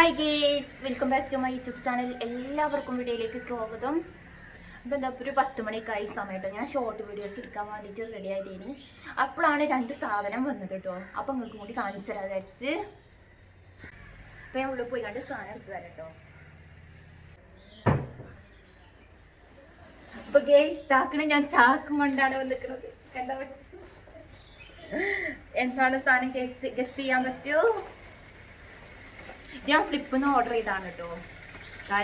Hi guys welcome back to my YouTube channel എല്ലാവർക്കും വീഡിയോയിലേക്ക് സ്വാഗതം. അപ്പോൾ എന്താ ഒരു പത്ത് മണിക്കായി സമയം കേട്ടോ ഞാൻ ഷോർട്ട് വീഡിയോസ് എടുക്കാൻ വേണ്ടിയിട്ട് റെഡി ആയതേനി. അപ്പോഴാണ് രണ്ട് സാധനം വന്നത് കേട്ടോ. അപ്പം നിങ്ങൾക്ക് കൂടി കാണിച്ചു തരാം വിചാരിച്ച് അപ്പം ഞാൻ ഉള്ളിൽ പോയി കണ്ട് സാധനം എടുത്തു തരാം കേട്ടോ. അപ്പോൾ ഗേസ് താക്കണ ഞാൻ ചാക്കും കൊണ്ടാണ് വന്നിരിക്കുന്നത്. കണ്ടോ? എന്താണ് സാധനം ഗസ് ഗസ് ചെയ്യാൻ പറ്റുമോ? ഞാൻ ഫ്ലിപ്പിൽ നിന്ന് ഓർഡർ ചെയ്താണ് കേട്ടോ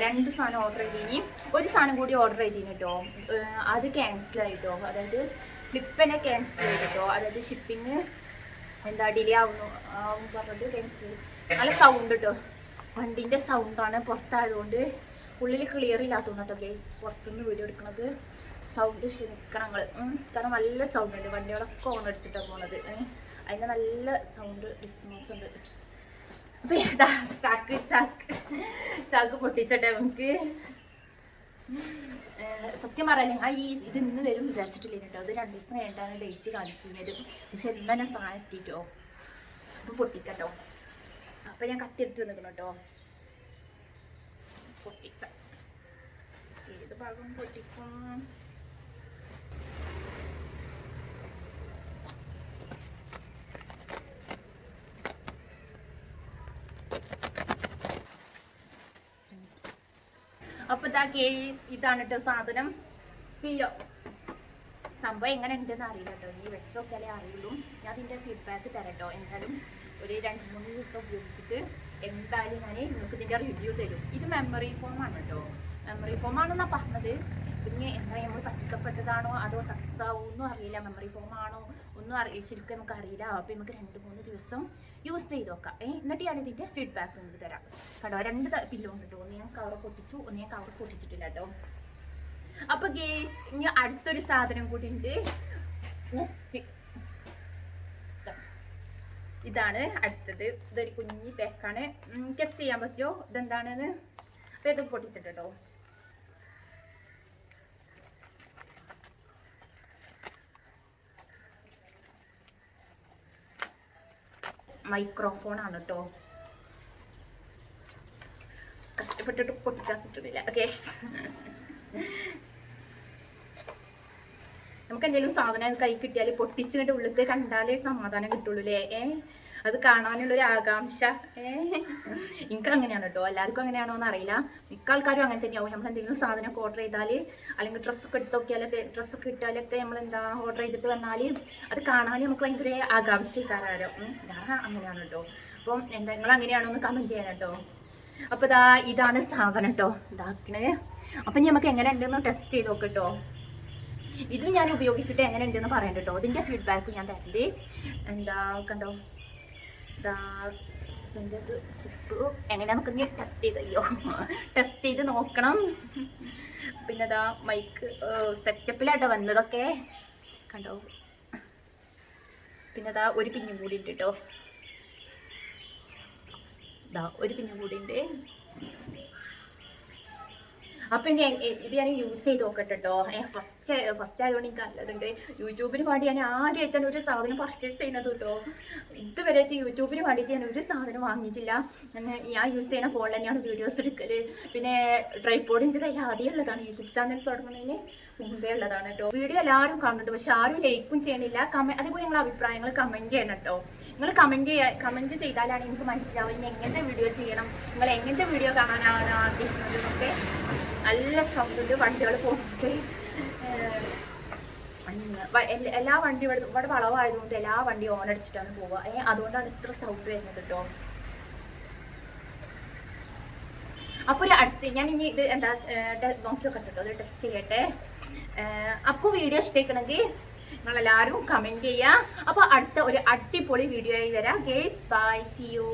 രണ്ട് സാധനം ഓർഡർ ചെയ്തിനി. ഒരു സാധനം കൂടി ഓർഡർ ചെയ്തിന് കേട്ടോ അത് ക്യാൻസൽ ആയിട്ടോ അതായത് ഫ്ലിപ്പിനെ ക്യാൻസൽ ചെയ്തിട്ടോ അതായത് ഷിപ്പിങ് എന്താ ഡിലേ ആവുന്നു ആവും പറഞ്ഞിട്ട് ക്യാൻസൽ നല്ല സൗണ്ട് കേട്ടോ വണ്ടിന്റെ സൗണ്ടാണ് പുറത്തായതുകൊണ്ട് ഉള്ളിൽ ക്ലിയർ ഇല്ലാത്തതുകൊണ്ട് കേട്ടോ ഗേസ് പുറത്തുനിന്ന് വീഡിയോ എടുക്കുന്നത് സൗണ്ട് ക്ഷമിക്കണം നിങ്ങൾ കാരണം നല്ല സൗണ്ട് ഉണ്ട്. വണ്ടികളൊക്കെ ഓൺ അടിച്ചിട്ടാണ് പോണത്. അതിന്റെ നല്ല സൗണ്ട് ഡിസ്റ്റർബൻസ് ഉണ്ട്. അപ്പൊ ഏതാ ചാക്ക് ചാക്ക്. ചാക്ക് പൊട്ടിച്ചോട്ടെ നമുക്ക്. സത്യം പറയാൻ ആ ഈ ഇത് ഇന്ന് വരും വിചാരിച്ചിട്ടില്ല കേട്ടോ. അത് രണ്ട് ദിവസം കഴിഞ്ഞിട്ടാണ് ഡേറ്റ് കാണിച്ചിരുന്നത് പക്ഷെ എന്നാ ഞാൻ സാധനം എത്തിയിട്ടോ അപ്പൊ പൊട്ടിക്കട്ടോ. അപ്പൊ ഞാൻ കത്തിയെടുത്ത് വന്നിക്കണം കേട്ടോ. പൊട്ടിച്ച. ഏത് ഭാഗം പൊട്ടിക്കും? അപ്പൊ ഇതാ കേസ് ഇതാണ് കേട്ടോ സാധനം. പില്ലോ. സംഭവം എങ്ങനെ ഉണ്ടെന്ന് അറിയില്ല കേട്ടോ ഈ വെച്ചോക്കാലേ അറിയുള്ളൂ. ഞാൻ ഇതിന്റെ ഫീഡ്ബാക്ക് തരാം കേട്ടോ എന്തായാലും ഒരു രണ്ട് മൂന്ന് ദിവസം ഉപയോഗിച്ചിട്ട് എന്തായാലും ഞാൻ നിങ്ങൾക്ക് ഇതിന്റെ റിവ്യൂ തരും. ഇത് മെമ്മറി ഫോം ആണ് കേട്ടോ മെമ്മറി ഫോം ആണെന്നാ പറഞ്ഞത്. പിന്നെ എന്താ നമ്മൾ പറ്റിക്കപ്പെട്ടതാണോ? അതോ സക്സസ് ആവുമെന്നും അറിയില്ല. മെമ്മറി ഫോം ആണോ? ഒന്നും അറിയില്ല ശരിക്കും നമുക്ക് അറിയില്ല. അപ്പം നമുക്ക് രണ്ട് മൂന്ന് ദിവസം യൂസ് ചെയ്ത് നോക്കാം. ഏ എന്നിട്ട് ഞാൻ ഇതിന്റെ ഫീഡ്ബാക്ക് നിങ്ങൾക്ക് തരാം. കേട്ടോ രണ്ട് പില്ലോ ഉണ്ട് കേട്ടോ ഒന്ന് ഞാൻ കവർ പൊട്ടിച്ചു ഒന്ന് ഞാൻ കവർ പൊട്ടിച്ചിട്ടില്ല കേട്ടോ അപ്പൊ ഗേസ് ഇനി അടുത്തൊരു സാധനം കൂടി ഉണ്ട്. ഇതാണ് അടുത്തത്. ഇതൊരു കുഞ്ഞി പാക്കാണ് ഗസ്റ്റ് ചെയ്യാൻ പറ്റുമോ ഇതെന്താണെന്ന്? അപ്പൊ ഇത് പൊട്ടിച്ചിട്ട് ആണ് കേട്ടോ കഷ്ടപ്പെട്ടിട്ട് പൊട്ടിക്കാൻ പറ്റുന്നില്ല കേസ് നമുക്ക് എന്തെങ്കിലും സാധനം കൈ കിട്ടിയാൽ പൊട്ടിച്ചിട്ട് ഉള്ളിൽ കണ്ടാലേ സമാധാനം കിട്ടുള്ളൂ അല്ലേ ഏ? അത് കാണാനുള്ളൊരു ആകാംക്ഷ. ഏ? എനിക്ക് അങ്ങനെയാണ് കേട്ടോ എല്ലാവർക്കും അങ്ങനെയാണോ എന്ന് അറിയില്ല മിക്ക ആൾക്കാരും അങ്ങനെ തന്നെയാവും. നമ്മൾ എന്തെങ്കിലും സാധനം ഓർഡർ ചെയ്താൽ അല്ലെങ്കിൽ ഡ്രസ്സൊക്കെ എടുത്ത് നോക്കിയാലൊക്കെ ഡ്രസ്സൊക്കെ നമ്മൾ എന്താ ഓർഡർ ചെയ്തിട്ട് വന്നാൽ അത് കാണാൻ നമുക്ക് ഭയങ്കര ആകാംക്ഷക്കാരോ ഞാൻ അങ്ങനെയാണ് കേട്ടോ അപ്പം എന്താ നിങ്ങൾ അങ്ങനെയാണോ എന്ന് കമന്റ് ചെയ്യാൻ കേട്ടോ അപ്പോൾ ഇതാ ഇതാണ് സാധനം കേട്ടോ ഇതാക്കണേ. അപ്പം നമുക്ക് എങ്ങനെ ഉണ്ടെന്ന് ടെസ്റ്റ് ചെയ്ത് നോക്കട്ടോ ഇതും ഞാൻ ഉപയോഗിച്ചിട്ട് എങ്ങനെ ഉണ്ടെന്ന് പറയണ്ട കേട്ടോ ഇതിന്റെ ഫീഡ്ബാക്ക് ഞാൻ തരണ്ട്. എന്താ കണ്ടോ? ഇതാ ഇതിന്റെ ഇത് ചിപ്പ് എങ്ങനെ നമുക്ക് ടെസ്റ്റ് ചെയ്ത് അയ്യോ. ടെസ്റ്റ് ചെയ്ത് നോക്കണം. പിന്നെ ഇതാ മൈക്ക് സെറ്റപ്പിലാട്ടോ വന്നതൊക്കെ. കണ്ടോ? പിന്നെ ഇതാ ഒരു പിന്നും കൂടി ഉണ്ട് കേട്ടോ ഇതാ ഒരു പിന്നും കൂടി ഉണ്ട് അപ്പൊ എ- ഇത് ഞാൻ യൂസ് ചെയ്ത് നോക്കട്ടെ കേട്ടോ ഫസ്റ്റ് ഫസ്റ്റ് ആയതുകൊണ്ട് എനിക്ക് നല്ലതുണ്ട്. യൂട്യൂബിന് വേണ്ടി ഞാൻ ആദ്യമായിട്ടാണ് ഒരു സാധനം പർച്ചേസ് ചെയ്യുന്നത് കേട്ടോ. ഇതുവരെ യൂട്യൂബിന് വേണ്ടിയിട്ട് ഞാൻ ഒരു സാധനം വാങ്ങിയിട്ടില്ല. ഞാൻ ഞാൻ യൂസ് ചെയ്യുന്ന ഫോണിൽ തന്നെയാണ് വീഡിയോസ് എടുക്കൽ. പിന്നെ ഡ്രൈപോഡിന്റെ കയ്യിൽ ആദ്യം ഉള്ളതാണ് യൂട്യൂബ് ചാനൽ തുടങ്ങുന്നതിന് മുമ്പേ ഉള്ളതാണ് കേട്ടോ. വീഡിയോ എല്ലാവരും കാണുന്നുണ്ട്. പക്ഷെ ആരും ലൈക്കും ചെയ്യണില്ല. കമ അതേപോലെ നിങ്ങളുടെ അഭിപ്രായങ്ങൾ കമന്റ് ചെയ്യണം കേട്ടോ. നിങ്ങൾ കമന്റ് ചെയ്യുക കമന്റ് ചെയ്താലാണ് എനിക്ക് മനസ്സിലാവും എങ്ങനത്തെ വീഡിയോ ചെയ്യണം. നിങ്ങൾ എങ്ങനത്തെ വീഡിയോ കാണാനാണ് ആഗ്രഹിക്കുന്നത് എന്നൊക്കെ നല്ല സൗണ്ട് വണ്ടികൾ പോകട്ടെ എല്ലാ വണ്ടി ഇവിടെ ഇവിടെ വളവായതുകൊണ്ട് എല്ലാ വണ്ടിയും ഓൺ അടിച്ചിട്ടാണ് പോവുക. ഏ അതുകൊണ്ടാണ് ഇത്ര സൗണ്ട് വരുന്നത് കേട്ടോ അപ്പോൾ ഒരു അടുത്ത് ഞാൻ ഇനി ഇത് എന്താ നോക്കി നോക്കട്ടെ കേട്ടോ അത് ടെസ്റ്റ് ചെയ്യട്ടെ അപ്പോൾ വീഡിയോ ഇഷ്ടമാക്കണമെങ്കിൽ നിങ്ങളെല്ലാവരും കമന്റ് ചെയ്യുക. അപ്പോൾ അടുത്ത ഒരു അടിപൊളി വീഡിയോ ആയി വരാം. Guys by C U